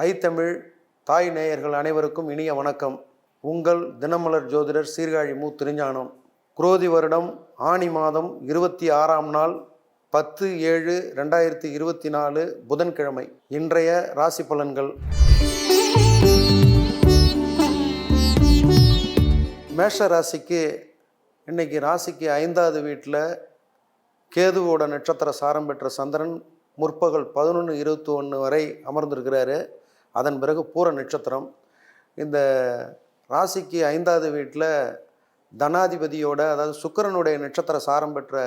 ஐத்தமிழ் தாய் நேயர்கள் அனைவருக்கும் இனிய வணக்கம். உங்கள் தினமலர் ஜோதிடர் சீர்காழி மு. திருஞானம். குரோதி வருடம் ஆனி மாதம் இருபத்தி ஆறாம் நாள் பத்து ஏழு ரெண்டாயிரத்தி இருபத்தி நாலு புதன்கிழமை. இன்றைய ராசி பலன்கள். மேஷ ராசிக்கு இன்னைக்கு ராசிக்கு ஐந்தாவது வீட்டில் கேதுவோட நட்சத்திர சாரம் பெற்ற சந்திரன் முற்பகல் பதினொன்று இருபத்தி ஒன்று வரை அமர்ந்திருக்கிறாரு. அதன் பிறகு பூர நட்சத்திரம். இந்த ராசிக்கு ஐந்தாவது வீட்டில் தனாதிபதியோட அதாவது சுக்கிரனுடைய நட்சத்திர சாரம் பெற்ற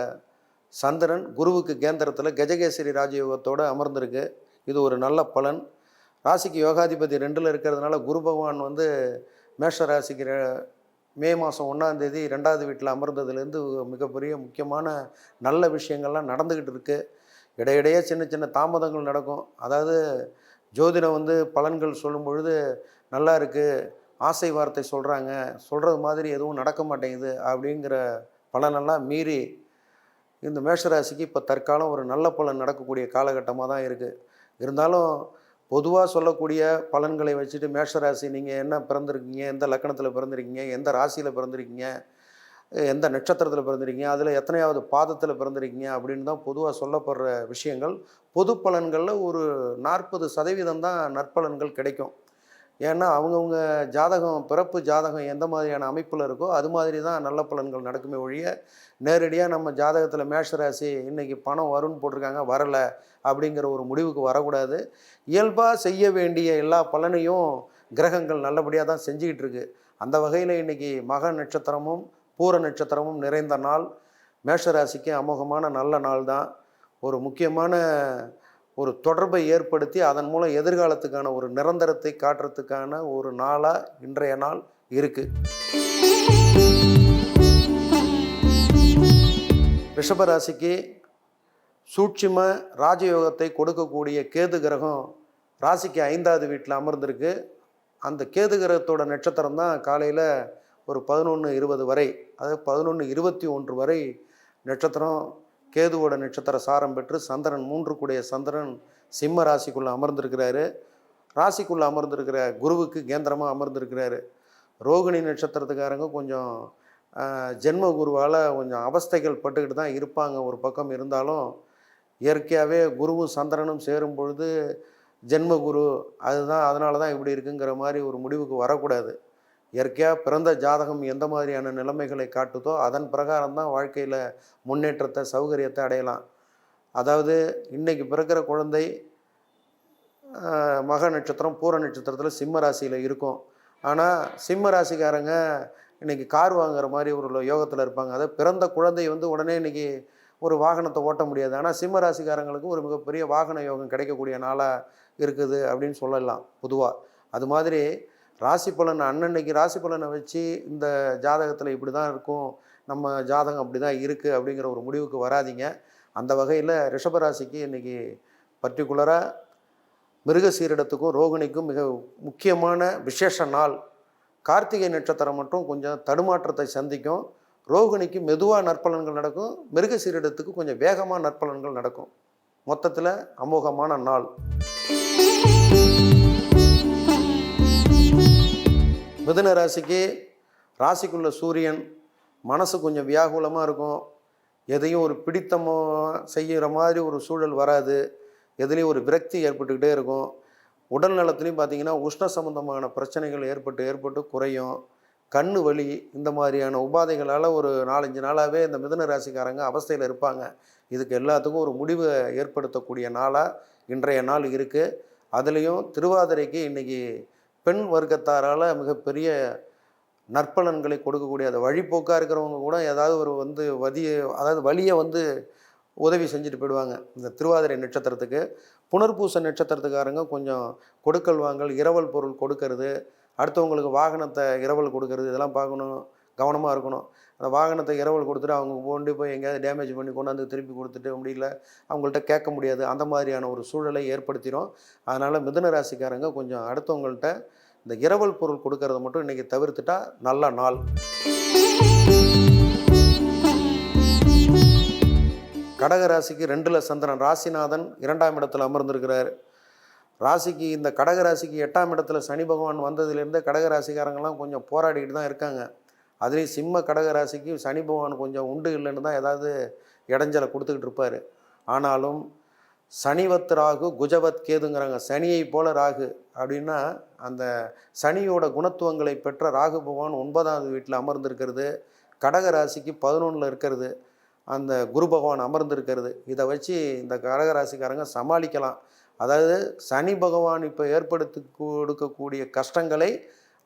சந்திரன் குருவுக்கு கேந்திரத்தில் கஜகேசரி ராஜயோகத்தோடு அமர்ந்திருக்கு. இது ஒரு நல்ல பலன். ராசிக்கு யோகாதிபதி ரெண்டில் இருக்கிறதுனால குரு பகவான் வந்து மேஷ ராசிக்கு மே மாதம் ஒன்றாந்தேதி ரெண்டாவது வீட்டில் அமர்ந்ததுலேருந்து மிகப்பெரிய முக்கியமான நல்ல விஷயங்கள்லாம் நடந்துக்கிட்டு இருக்குது இடையிடையே சின்ன சின்ன தாமதங்கள் நடக்கும். அதாவது ஜோதிடம் வந்து பலன்கள் சொல்லும் பொழுது நல்லா இருக்குது ஆசை வார்த்தை சொல்கிறாங்க சொல்கிறது மாதிரி எதுவும் நடக்க மாட்டேங்குது அப்படிங்கிற பலனெல்லாம் மீறி இந்த மேஷராசிக்கு இப்போ தற்காலம் ஒரு நல்ல பலன் நடக்கக்கூடிய காலகட்டமாக தான் இருக்குது இருந்தாலும் பொதுவாக சொல்லக்கூடிய பலன்களை வச்சுட்டு மேஷராசி நீங்கள் என்ன பிறந்திருக்கீங்க எந்த லக்கணத்தில் பிறந்திருக்கீங்க எந்த ராசியில் பிறந்திருக்கீங்க எந்த நட்சத்திரத்தில் பிறந்திருக்கீங்க? அதில் எத்தனையாவது பாதத்தில் பிறந்திருக்கீங்க? அப்படின்னு தான் பொதுவாக சொல்லப்படுற விஷயங்கள். பொது பலன்களில் ஒரு நாற்பது சதவீதம் தான் நற்பலன்கள் கிடைக்கும். ஏன்னா அவங்கவுங்க ஜாதகம் பிறப்பு ஜாதகம் எந்த மாதிரியான அமைப்பில் இருக்கோ அது மாதிரி தான் நல்ல பலன்கள் நடக்குமே ஒழிய நேரடியாக நம்ம ஜாதகத்தில் மேஷராசி இன்னைக்கு பணம் வரும்னு போட்டிருக்காங்க வரலை அப்படிங்கிற ஒரு முடிவுக்கு வரக்கூடாது. இயல்பாக செய்ய வேண்டிய எல்லா பலனையும் கிரகங்கள் நல்லபடியாக தான் செஞ்சுக்கிட்டு இருக்கு. அந்த வகையில் இன்றைக்கி மக நட்சத்திரமும் பூர நட்சத்திரமும் நிறைந்த நாள். மேஷராசிக்கு அமோகமான நல்ல நாள் தான் ஒரு முக்கியமான ஒரு தொடர்பை ஏற்படுத்தி அதன் மூலம் எதிர்காலத்துக்கான ஒரு நிரந்தரத்தை காட்டுறதுக்கான ஒரு நாளாக இன்றைய நாள் இருக்குது ரிஷபராசிக்கு சூட்சும ராஜயோகத்தை கொடுக்கக்கூடிய கேது கிரகம் ராசிக்கு ஐந்தாவது வீட்டில் அமர்ந்திருக்கு. அந்த கேது கிரகத்தோட நட்சத்திரம் தான் காலையில் ஒரு பதினொன்று இருபது வரை அதாவது பதினொன்று இருபத்தி ஒன்று வரை நட்சத்திரம் கேதுவோட நட்சத்திர சாரம் பெற்று சந்திரன் மூன்று கூடிய சந்திரன் சிம்ம ராசிக்குள்ளே அமர்ந்திருக்கிறாரு. ராசிக்குள்ளே அமர்ந்திருக்கிற குருவுக்கு கேந்திரமாக அமர்ந்திருக்கிறாரு. ரோகிணி நட்சத்திரத்துக்காரங்க கொஞ்சம் ஜென்ம குருவால் கொஞ்சம் அவஸ்தைகள் பட்டுக்கிட்டு தான் இருப்பாங்க. ஒரு பக்கம் இருந்தாலும் இயற்கையாகவே குருவும் சந்திரனும் சேரும் பொழுது ஜென்ம குரு அதுதான் அதனால தான் இப்படி இருக்குங்கிற மாதிரி ஒரு முடிவுக்கு வரக்கூடாது. இயற்கையாக பிறந்த ஜாதகம் எந்த மாதிரியான நிலைமைகளை காட்டுதோ அதன் பிரகாரம் தான் வாழ்க்கையில் முன்னேற்றத்தை சௌகரியத்தை அடையலாம். அதாவது இன்றைக்கி பிறக்கிற குழந்தை மக நட்சத்திரம் பூர நட்சத்திரத்தில் சிம்ம ராசியில் இருக்கும். ஆனால் சிம்ம ராசிக்காரங்க இன்னைக்கு கார் வாங்குற மாதிரி ஒரு யோகத்தில் இருப்பாங்க. அதாவது பிறந்த குழந்தை வந்து உடனே இன்னைக்கு ஒரு வாகனத்தை ஓட்ட முடியாது. ஆனால் சிம்ம ராசிக்காரங்களுக்கு ஒரு மிகப்பெரிய வாகன யோகம் கிடைக்கக்கூடிய நாளாக இருக்குது அப்படின்னு சொல்லலாம் பொதுவாக அது மாதிரி ராசி பலன் அன்னன்னைக்கு ராசி பலனை வச்சு இந்த ஜாதகத்தில் இப்படி தான் இருக்கும் நம்ம ஜாதகம் அப்படி தான் இருக்குது அப்படிங்கிற ஒரு முடிவுக்கு வராதீங்க. அந்த வகையில் ரிஷபராசிக்கு இன்றைக்கி பர்டிகுலராக மிருகசீரிடத்துக்கும் ரோகிணிக்கும் மிக முக்கியமான விசேஷ நாள். கார்த்திகை நட்சத்திரம் மட்டும் கொஞ்சம் தடுமாற்றத்தை சந்திக்கும். ரோகிணிக்கு மெதுவாக நற்பலன்கள் நடக்கும். மிருகசீரிடத்துக்கு கொஞ்சம் வேகமாக நற்பலன்கள் நடக்கும். மொத்தத்தில் அமோகமான நாள். மிதுன ராசிக்கு ராசிக்குள்ள சூரியன் மனசு கொஞ்சம் வியாகுலமாக இருக்கும். எதையும் ஒரு பிடித்தமோ செய்கிற மாதிரி ஒரு சூழல் வராது. எதுலேயும் ஒரு விரக்தி ஏற்பட்டுக்கிட்டே இருக்கும். உடல் நலத்துலையும் பார்த்தீங்கன்னா உஷ்ண சம்பந்தமான பிரச்சனைகள் ஏற்பட்டு ஏற்பட்டு குறையும். கண் வலி இந்த மாதிரியான உபாதைகளால் ஒரு நாலஞ்சு நாளாகவே இந்த மிதுன ராசிக்காரங்க அவஸ்தையில் இருப்பாங்க. இதுக்கு எல்லாத்துக்கும் ஒரு முடிவு ஏற்படுத்தக்கூடிய நாளாக இன்றைய நாள் இருக்குது அதுலேயும் திருவாதிரைக்கு இன்றைக்கி பெண் வர்க்கத்தாரால் மிகப்பெரிய நற்பலன்களை கொடுக்கக்கூடிய அந்த வழிப்போக்காக இருக்கிறவங்க கூட ஏதாவது ஒரு வந்து வதிய அதாவது வழியை வந்து உதவி செஞ்சுட்டு போயிடுவாங்க. இந்த திருவாதிரை நட்சத்திரத்துக்கு புனர்பூச நட்சத்திரத்துக்காரங்க கொஞ்சம் கொடுக்கல் வாங்கல் இரவல் பொருள் கொடுக்கறது அடுத்தவங்களுக்கு வாகனத்தை இரவல் கொடுக்கறது இதெல்லாம் பார்க்கணும் கவனமாக இருக்கணும். அந்த வாகனத்தை இரவல் கொடுத்துட்டு அவங்க கொண்டு போய் எங்கேயாவது டேமேஜ் பண்ணி கொண்டாந்து திருப்பி கொடுத்துட்டு முடியல. அவங்கள்ட்ட கேட்க முடியாது. அந்த மாதிரியான ஒரு சூழலை ஏற்படுத்திடும் அதனால் மிதுன ராசிக்காரங்க கொஞ்சம் அடுத்தவங்கள்ட்ட இந்த இரவல் பொருள் கொடுக்கறத மட்டும் இன்றைக்கி தவிர்த்துட்டா நல்ல நாள். கடக ராசிக்கு ரெண்டில் சந்திரன். ராசிநாதன் இரண்டாம் இடத்துல அமர்ந்திருக்கிறார். ராசிக்கு இந்த கடக ராசிக்கு எட்டாம் இடத்துல சனி பகவான் வந்ததுலேருந்து கடக ராசிக்காரங்கெல்லாம் கொஞ்சம் போராடிக்கிட்டு தான் இருக்காங்க. அதுலேயும் சிம்ம கடகராசிக்கு சனி பகவான் கொஞ்சம் உண்டு இல்லைன்னு தான் ஏதாவது இடைஞ்சலை கொடுத்துக்கிட்டு இருப்பார். ஆனாலும் சனிவத் ராகு குஜவத் கேதுங்கிறாங்க. சனியை போல ராகு அப்படின்னா அந்த சனியோட குணத்துவங்களை பெற்ற ராகு பகவான் ஒன்பதாவது வீட்டில் அமர்ந்திருக்கிறது. கடக ராசிக்கு பதினொன்றில் இருக்கிறது. அந்த குரு பகவான் அமர்ந்திருக்கிறது. இதை வச்சு இந்த கடக ராசிக்காரங்க சமாளிக்கலாம். அதாவது சனி பகவான் இப்போ ஏற்படுத்தி கொடுக்கக்கூடிய கஷ்டங்களை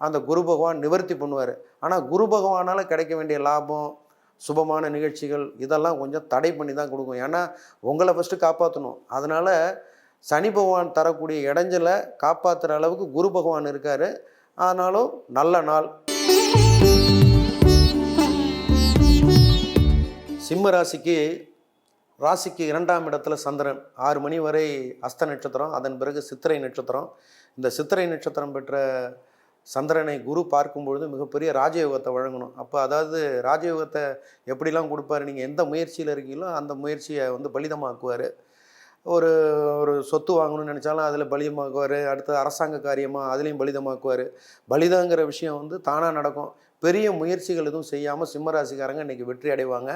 அந்த குரு பகவான் நிவர்த்தி பண்ணுவார். ஆனால் குரு பகவானால் கிடைக்க வேண்டிய லாபம் சுபமான நிகழ்ச்சிகள் இதெல்லாம் கொஞ்சம் தடை பண்ணி தான் கொடுக்கும். ஏன்னா உங்களை ஃபஸ்ட்டு காப்பாற்றணும் அதனால் சனி பகவான் தரக்கூடிய இடைஞ்சலை காப்பாற்றுற அளவுக்கு குரு பகவான் இருக்கார். ஆனாலும் நல்ல நாள். சிம்ம ராசிக்கு ராசிக்கு இரண்டாம் இடத்துல சந்திரன். ஆறு மணி வரை அஸ்த நட்சத்திரம் அதன் பிறகு சித்திரை நட்சத்திரம். இந்த சித்திரை நட்சத்திரம் பெற்ற சந்திரனை குரு பார்க்கும்பொழுது மிகப்பெரிய ராஜயோகத்தை வழங்கணும். அப்போ அதாவது ராஜயோகத்தை எப்படிலாம் கொடுப்பாரு நீங்கள் எந்த முயற்சியில் இருக்கீங்களோ அந்த முயற்சியை வந்து பலிதமாக்குவார். ஒரு ஒரு சொத்து வாங்கணும்னு நினச்சாலும் அதில் பலிதமாக்குவார். அடுத்து அரசாங்க காரியமாக அதுலேயும் பலிதமாக்குவார். பலிதங்கிற விஷயம் வந்து தானாக நடக்கும். பெரிய முயற்சிகள் எதுவும் செய்யாமல் சிம்மராசிக்காரங்க இன்றைக்கி வெற்றி அடைவாங்க.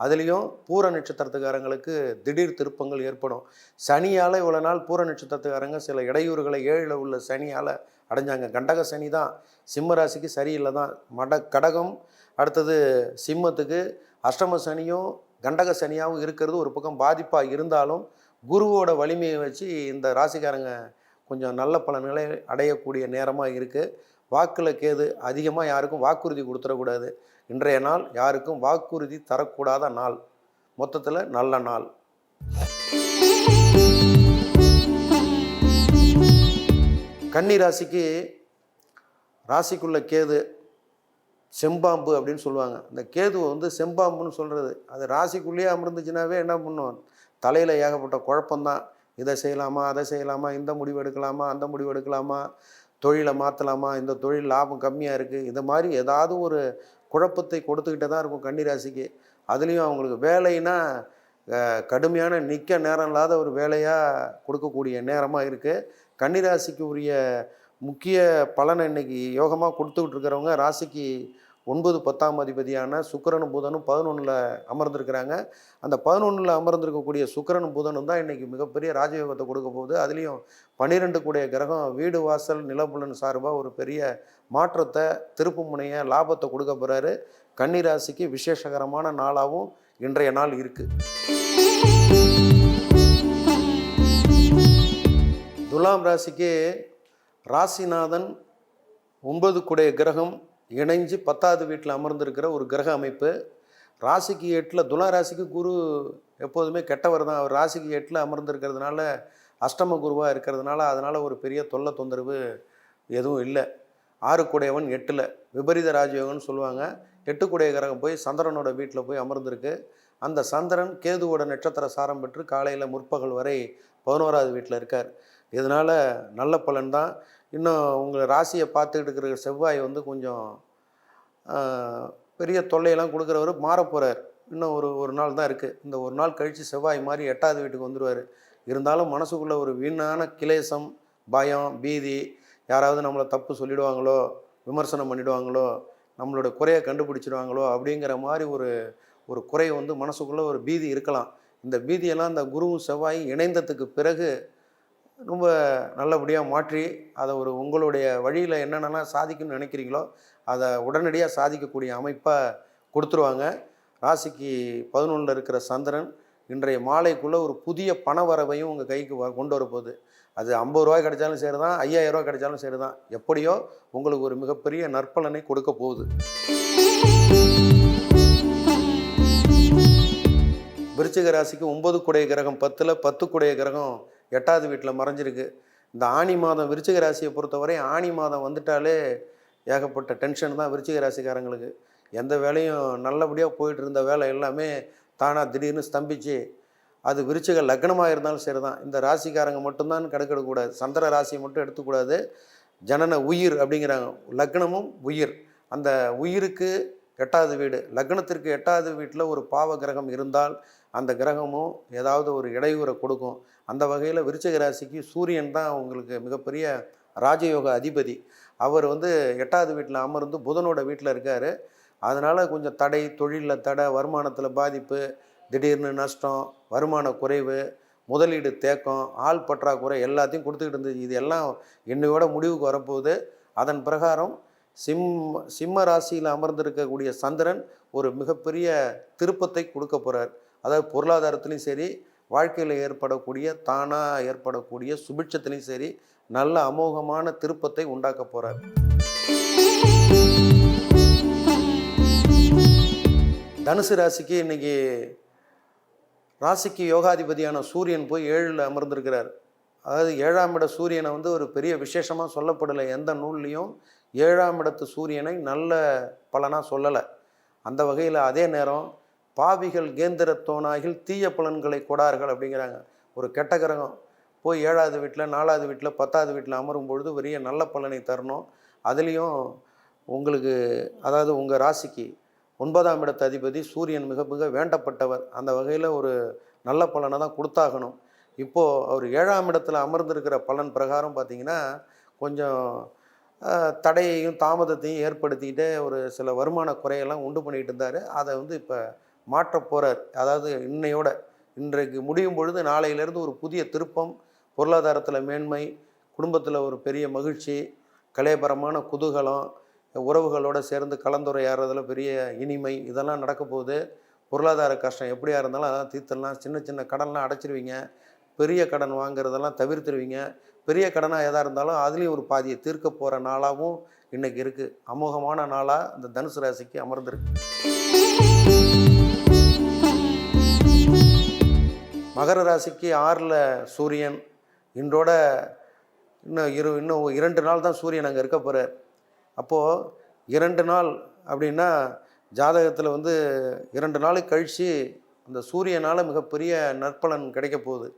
அதுலேயும் பூர நட்சத்திரத்துக்காரங்களுக்கு திடீர் திருப்பங்கள் ஏற்படும். சனியால் இவ்வளோ நாள் பூர நட்சத்திரத்துக்காரங்க சில இடையூறுகளை ஏழில் உள்ள சனியால் அடைஞ்சாங்க. கண்டக சனி தான் சிம்ம ராசிக்கு சரியில்லை தான். மட கடகம் அடுத்தது சிம்மத்துக்கு அஷ்டம சனியும் கண்டக சனியாகவும் இருக்கிறது. ஒரு பக்கம் பாதிப்பாக இருந்தாலும் குருவோட வலிமையை வச்சு இந்த ராசிக்காரங்க கொஞ்சம் நல்ல பலன்களை அடையக்கூடிய நேரமாக இருக்குது வாக்கில் கேது அதிகமாக யாருக்கும் வாக்குறுதி கொடுத்துடக்கூடாது. இன்றைய நாள் யாருக்கும் வாக்குறுதி தரக்கூடாத நாள். மொத்தத்தில் நல்ல நாள். கன்னி ராசிக்கு ராசிக்குள்ள கேது செம்பாம்பு அப்படின்னு சொல்லுவாங்க. இந்த கேதுவை வந்து செம்பாம்புன்னு சொல்கிறது அது ராசிக்குள்ளேயே அமர்ந்துச்சுனாவே என்ன பண்ணும்? தலையில் ஏகப்பட்ட குழப்பம்தான். இதை செய்யலாமா அதை செய்யலாமா இந்த முடிவு எடுக்கலாமா அந்த முடிவு எடுக்கலாமா தொழிலை மாற்றலாமா இந்த தொழில் லாபம் கம்மியாக இருக்குது இந்த மாதிரி ஏதாவது ஒரு குழப்பத்தை கொடுத்துக்கிட்டே தான் இருக்கும் கன்னி ராசிக்கு அதுலேயும் அவங்களுக்கு வேலைன்னா கடுமையான நிற்க நேரம் இல்லாத ஒரு வேலையாக கொடுக்கக்கூடிய நேரமாக இருக்குது கன்னிராசிக்கு உரிய முக்கிய பலனை இன்னைக்கு யோகமாக கொடுத்துக்கிட்டு இருக்கிறவங்க ராசிக்கு ஒன்பது பத்தாம் அதிபதியான சுக்கரனும் புதனும் பதினொன்றில் அமர்ந்திருக்கிறாங்க. அந்த பதினொன்றில் அமர்ந்திருக்கக்கூடிய சுக்கரனும் புதனும் தான் இன்றைக்கி மிகப்பெரிய ராஜயோகத்தை கொடுக்க போகுது. அதுலேயும் பன்னிரெண்டு கூடிய கிரகம் வீடு வாசல் நிலப்புலன் சார்பாக ஒரு பெரிய மாற்றத்தை திருப்பு முனைய லாபத்தை கொடுக்க போகிறாரு கன்னிராசிக்கு விசேஷகரமான நாளாகவும் இன்றைய நாள் இருக்குது துலாம் ராசிக்கு ராசிநாதன் ஒன்பது குடைய கிரகம் இணைஞ்சு பத்தாவது வீட்டில் அமர்ந்திருக்கிற ஒரு கிரக அமைப்பு. ராசிக்கு எட்டில் துலா ராசிக்கு குரு எப்போதுமே கெட்டவர் தான். அவர் ராசிக்கு எட்டில் அமர்ந்திருக்கிறதுனால அஷ்டம குருவாக இருக்கிறதுனால அதனால் ஒரு பெரிய தொல்லை தொந்தரவு எதுவும் இல்லை. ஆறு குடையவன் எட்டில் விபரீத ராஜயோகம்னு சொல்லுவாங்க. எட்டு குடைய கிரகம் போய் சந்திரனோட வீட்டில் போய் அமர்ந்திருக்கு. அந்த சந்திரன் கேதுவோட நட்சத்திர சாரம் பெற்று காலையில் முற்பகல் வரை பதினோராவது வீட்டில் இருக்கார். இதனால் நல்ல பலன் தான் இன்னும் உங்களை ராசியை பார்த்துக்கிட்டு இருக்கிற செவ்வாய் வந்து கொஞ்சம் பெரிய தொல்லையெல்லாம் கொடுக்குறவர் மாறப் போகிறார் இன்னும் ஒரு ஒரு நாள் தான் இருக்குது இந்த ஒரு நாள் கழித்து செவ்வாய் மாதிரி எட்டாவது வீட்டுக்கு வந்துடுவார் இருந்தாலும் மனசுக்குள்ளே ஒரு வீணான கிளேசம் பயம் பீதி யாராவது நம்மளை தப்பு சொல்லிடுவாங்களோ விமர்சனம் பண்ணிடுவாங்களோ நம்மளோட குறையை கண்டுபிடிச்சிடுவாங்களோ அப்படிங்கிற மாதிரி ஒரு ஒரு குறை வந்து மனசுக்குள்ளே ஒரு பீதி இருக்கலாம். இந்த பீதியெல்லாம் இந்த குருவும் செவ்வாயும் இணைந்ததுக்கு பிறகு ரொம்ப நல்லபடியாக மாற்றி அதை ஒரு உங்களுடைய வழியில் என்னென்னலாம் சாதிக்கணும்னு நினைக்கிறீங்களோ அதை உடனடியாக சாதிக்கக்கூடிய அமைப்பாக கொடுத்துருவாங்க. ராசிக்கு பதினொன்றில் இருக்கிற சந்திரன் இன்றைய மாலைக்குள்ளே ஒரு புதிய பண வரவையும் உங்கள் கைக்கு வ- கொண்டு வரப்போகுது. அது ஐம்பது ரூபாய் கிடைச்சாலும் சரி தான் ஐயாயிரம் ரூபாய் கிடைச்சாலும் சரி தான் எப்படியோ உங்களுக்கு ஒரு மிகப்பெரிய நற்பலனை கொடுக்க போகுது. விருச்சிக ராசிக்கு ஒன்பது குடைய கிரகம் பத்தில் பத்து குடைய கிரகம் எட்டாவது வீட்டில் மறைஞ்சிருக்கு. இந்த ஆணி மாதம் விருச்சிக ராசியை பொறுத்தவரை ஆணி மாதம் வந்துட்டாலே ஏகப்பட்ட டென்ஷன் தான் விருச்சிக ராசிக்காரங்களுக்கு. எந்த வேலையும் நல்லபடியாக போயிட்டு இருந்த வேலை எல்லாமே தானாக திடீர்னு ஸ்தம்பிச்சு அது விருச்சிக லக்னமாக இருந்தாலும் சரி தான் இந்த ராசிக்காரங்க மட்டும்தான் கணக்கெடுக்கக்கூடாது சந்திர ராசியை மட்டும் எடுத்துக்கூடாது. ஜனன உயிர் அப்படிங்கிறாங்க. லக்னமும் உயிர். அந்த உயிருக்கு எட்டாவது வீடு. லக்னத்திற்கு எட்டாவது வீட்டில் ஒரு பாவ கிரகம் இருந்தால் அந்த கிரகமும் ஏதாவது ஒரு இடையூறை கொடுக்கும். அந்த வகையில் விருச்சிக ராசிக்கு சூரியன் தான் உங்களுக்கு மிகப்பெரிய ராஜயோக அதிபதி. அவர் வந்து எட்டாவது வீட்டில் அமர்ந்து புதனோட வீட்டில் இருக்கார். அதனால் கொஞ்சம் தடை தொழிலில் தடை வருமானத்தில் பாதிப்பு திடீர்னு நஷ்டம் வருமான குறைவு முதலீடு தேக்கம் ஆள் பற்றாக்குறை எல்லாத்தையும் கொடுத்துக்கிட்டு இருந்துச்சு இது எல்லாம் என்னையோட முடிவுக்கு வரப்போகுது. அதன் பிரகாரம் சிம் சிம்ம ராசியில் அமர்ந்திருக்கக்கூடிய சந்திரன் ஒரு மிகப்பெரிய திருப்பத்தை கொடுக்க போகிறார் அதாவது பொருளாதாரத்துலேயும் சரி வாழ்க்கையில் ஏற்படக்கூடிய தானாக ஏற்படக்கூடிய சுபிட்சத்துலேயும் சரி நல்ல அமோகமான திருப்பத்தை உண்டாக்க போகிறார் தனுசு ராசிக்கு இன்னைக்கு ராசிக்கு யோகாதிபதியான சூரியன் போய் ஏழில் அமர்ந்திருக்கிறார். அதாவது ஏழாம் இட சூரியனை வந்து ஒரு பெரிய விசேஷமாக சொல்லப்படலை எந்த நூல்லையும் ஏழாம் இடத்து சூரியனை நல்ல பலனாக சொல்லலை. அந்த வகையில் அதே நேரம் பாவிகள் கேந்திரத்தோனாகில் தீய பலன்களை கொடார்கள் அப்படிங்கிறாங்க. ஒரு கெட்ட கிரகம் போய் ஏழாவது வீட்டில் நாலாவது வீட்டில் பத்தாவது வீட்டில் அமரும் பொழுது பெரிய நல்ல பலனை தரணும். அதுலேயும் உங்களுக்கு அதாவது உங்கள் ராசிக்கு ஒன்பதாம் இடத்து அதிபதி சூரியன் மிக மிக வேண்டப்பட்டவர். அந்த வகையில் ஒரு நல்ல பலனை தான் கொடுத்தாகணும். இப்போது அவர் ஏழாம் இடத்துல அமர்ந்திருக்கிற பலன் பிரகாரம் பார்த்தீங்கன்னா கொஞ்சம் தடையையும் தாமதத்தையும் ஏற்படுத்திக்கிட்டே ஒரு சில வருமான குறையெல்லாம் உண்டு பண்ணிகிட்டு இருந்தார். அதை வந்து இப்போ மாற்ற போகிறார் அதாவது இன்னையோட இன்றைக்கு முடியும் பொழுது நாளையிலேருந்து ஒரு புதிய திருப்பம் பொருளாதாரத்தில் மேன்மை குடும்பத்தில் ஒரு பெரிய மகிழ்ச்சி கலையபரமான குதூகலம் உறவுகளோடு சேர்ந்து கலந்துரையாடுறதுல பெரிய இனிமை இதெல்லாம் நடக்க போகுது. பொருளாதார கஷ்டம் எப்படியா இருந்தாலும் அதான் தீர்த்தலாம் சின்ன சின்ன கடன்லாம் அடைச்சிருவீங்க. பெரிய கடன் வாங்குறதெல்லாம் தவிர்த்துருவீங்க. பெரிய கடனாக எதாக இருந்தாலும் அதுலேயும் ஒரு பாதியை தீர்க்க போகிற நாளாகவும் இன்றைக்கி இருக்குது அமோகமான நாளாக இந்த தனுசு ராசிக்கு அமர்ந்திருக்கு. மகர ராசிக்கு ஆறில் சூரியன். இன்றோட இன்னும் இரு இன்னும் இரண்டு நாள் தான் சூரியன் அங்கே இருக்க போகிறார் அப்போது இரண்டு நாள் அப்படின்னா ஜாதகத்தில் வந்து இரண்டு நாளைக்கு கழித்து அந்த சூரியனால் மிகப்பெரிய நற்பலன் கிடைக்க போகுது.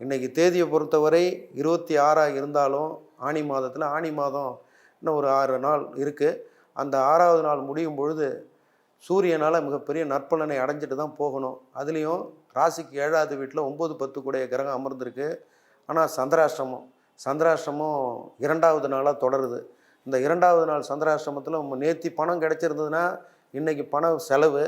இன்றைக்கி தேதியை பொறுத்தவரை இருபத்தி ஆறாக இருந்தாலும் ஆனி மாதத்தில் ஆனி மாதம் இன்னும் ஒரு ஆறு நாள் இருக்குது அந்த ஆறாவது நாள் முடியும் பொழுது சூரியனால் மிகப்பெரிய நற்பலனை அடைஞ்சிட்டு தான் போகணும். அதுலேயும் ராசிக்கு ஏழாவது வீட்டில் ஒம்பது பத்து கூடைய கிரகம் அமர்ந்திருக்கு. ஆனால் சந்திராஷ்டிரமம் சந்திராஷ்டிரமம் இரண்டாவது நாளாக தொடருது. இந்த இரண்டாவது நாள் சந்திராஷ்டிரமத்தில் நேத்தி பணம் கிடச்சிருந்ததுன்னா இன்றைக்கி பணம் செலவு.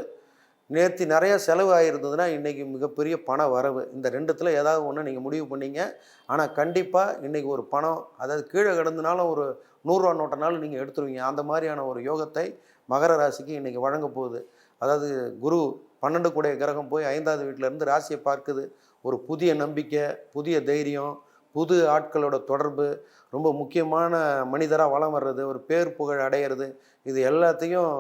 நேர்த்தி நிறையா செலவு ஆகிருந்ததுன்னா இன்றைக்கி மிகப்பெரிய பண வரவு. இந்த ரெண்டுத்தில் ஏதாவது ஒன்று நீங்கள் முடிவு பண்ணீங்க. ஆனால் கண்டிப்பாக இன்றைக்கி ஒரு பணம் அதாவது கீழே கிடந்தனாலும் ஒரு நூறுரூவா நோட்டைனாலும் நீங்கள் எடுத்துருவீங்க. அந்த மாதிரியான ஒரு யோகத்தை மகர ராசிக்கு இன்றைக்கி வழங்க போகுது. அதாவது குரு பன்னெண்டு கூடைய கிரகம் போய் ஐந்தாவது வீட்டில் இருந்து ராசியை பார்க்குது. ஒரு புதிய நம்பிக்கை புதிய தைரியம் புது ஆட்களோட தொடர்பு ரொம்ப முக்கியமான மனிதராக வளம் வர்றது ஒரு பேர் புகழ் அடையிறது இது எல்லாத்தையும்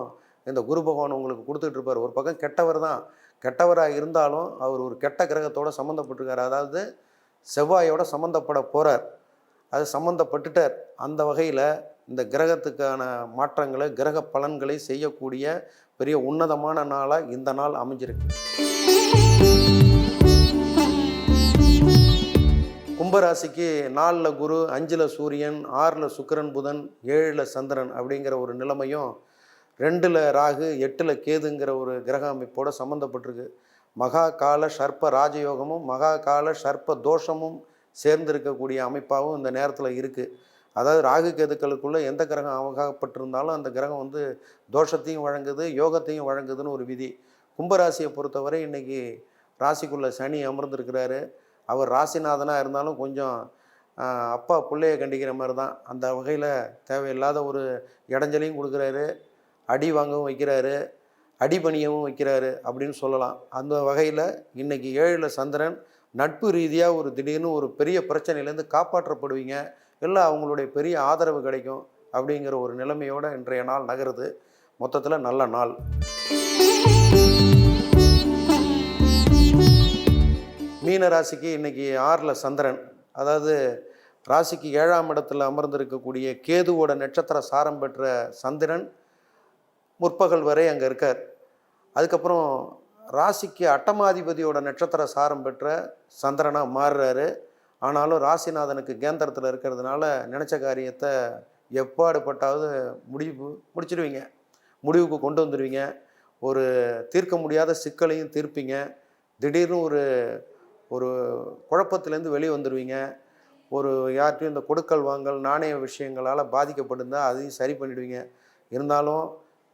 இந்த குரு பகவான் உங்களுக்கு கொடுத்துட்டு இருப்பார். ஒரு பக்கம் கெட்டவர் தான். கெட்டவராக இருந்தாலும் அவர் ஒரு கெட்ட கிரகத்தோட சம்மந்தப்பட்டிருக்கார் அதாவது செவ்வாயோட சம்மந்தப்பட போகிறார் அது சம்மந்தப்பட்டுட்டார் அந்த வகையில் இந்த கிரகத்துக்கான மாற்றங்களை கிரக பலன்களை செய்யக்கூடிய பெரிய உன்னதமான நாளாக இந்த நாள் அமைஞ்சிருக்கு. கும்பராசிக்கு நாலில் குரு அஞ்சில் சூரியன் ஆறில் சுக்கிரன் புதன் ஏழில் சந்திரன் அப்படிங்கிற ஒரு நிலைமையும் ரெண்டில் ராகு எட்டில் கேதுங்கிற ஒரு கிரக அமைப்போடு சம்மந்தப்பட்டிருக்கு மகா கால சர்ப்ப ராஜயோகமும் மகா கால சர்ப்ப தோஷமும் சேர்ந்திருக்கக்கூடிய அமைப்பாகவும் இந்த நேரத்தில் இருக்குது அதாவது ராகு கேதுக்களுக்குள்ளே எந்த கிரகம் அவகாப்பட்டிருந்தாலும் அந்த கிரகம் வந்து தோஷத்தையும் வழங்குது யோகத்தையும் வழங்குதுன்னு ஒரு விதி. கும்பராசியை பொறுத்தவரை இன்றைக்கி ராசிக்குள்ளே சனி அமர்ந்திருக்கிறாரு. அவர் ராசிநாதனாக இருந்தாலும் கொஞ்சம் அப்பா பிள்ளைய கண்டிக்கிற மாதிரி தான் அந்த வகையில் தேவையில்லாத ஒரு இடைஞ்சலையும் கொடுக்குறாரு. அடி வாங்கவும் வைக்கிறாரு. அடிபணியவும் வைக்கிறாரு அப்படின்னு சொல்லலாம். அந்த வகையில் இன்றைக்கி ஏழில் சந்திரன் நட்பு ரீதியாக ஒரு திடீர்னு ஒரு பெரிய பிரச்சனையிலேருந்து காப்பாற்றப்படுவீங்க. இல்லை அவங்களுடைய பெரிய ஆதரவு கிடைக்கும் அப்படிங்கிற ஒரு நிலைமையோட இன்றைய நாள் நகருது. மொத்தத்தில் நல்ல நாள். மீன ராசிக்கு இன்றைக்கி ஆறில் சந்திரன். அதாவது ராசிக்கு ஏழாம் இடத்துல அமர்ந்திருக்கக்கூடிய கேதுவோட நட்சத்திர சாரம் பெற்ற சந்திரன் முற்பகல் வரை அங்கே இருக்கார். அதுக்கப்புறம் ராசிக்கு அட்டமாதிபதியோட நட்சத்திர சாரம் பெற்ற சந்திரனாக மாறுறாரு. ஆனாலும் ராசிநாதனுக்கு கேந்திரத்தில் இருக்கிறதுனால நினச்ச காரியத்தை எப்பாடுபட்டாவது முடிவு முடிச்சிடுவீங்க முடிவுக்கு கொண்டு வந்துடுவீங்க ஒரு தீர்க்க முடியாத சிக்கலையும் தீர்ப்பீங்க. திடீர்னு ஒரு ஒரு குழப்பத்திலேருந்து வெளியே வந்துடுவீங்க ஒரு யார்கிட்டையும் இந்த கொடுக்கல் வாங்கல் நாணய விஷயங்களால் பாதிக்கப்பட்டிருந்தால் அதையும் சரி பண்ணிடுவீங்க. இருந்தாலும்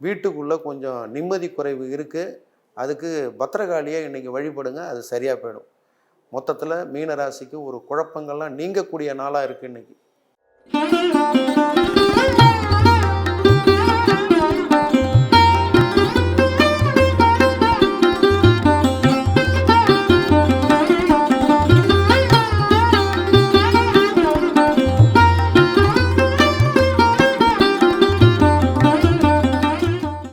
வீட்டுக்குள்ளே கொஞ்சம் நிம்மதி குறைவு இருக்குது அதுக்கு பத்திரகாளியை இன்றைக்கி வழிபடுங்க. அது சரியாக போயிடும். மொத்தத்தில் மீனராசிக்கு ஒரு குழப்பங்கள்லாம் நீங்கக்கூடிய நாளாக இருக்குது இன்றைக்கி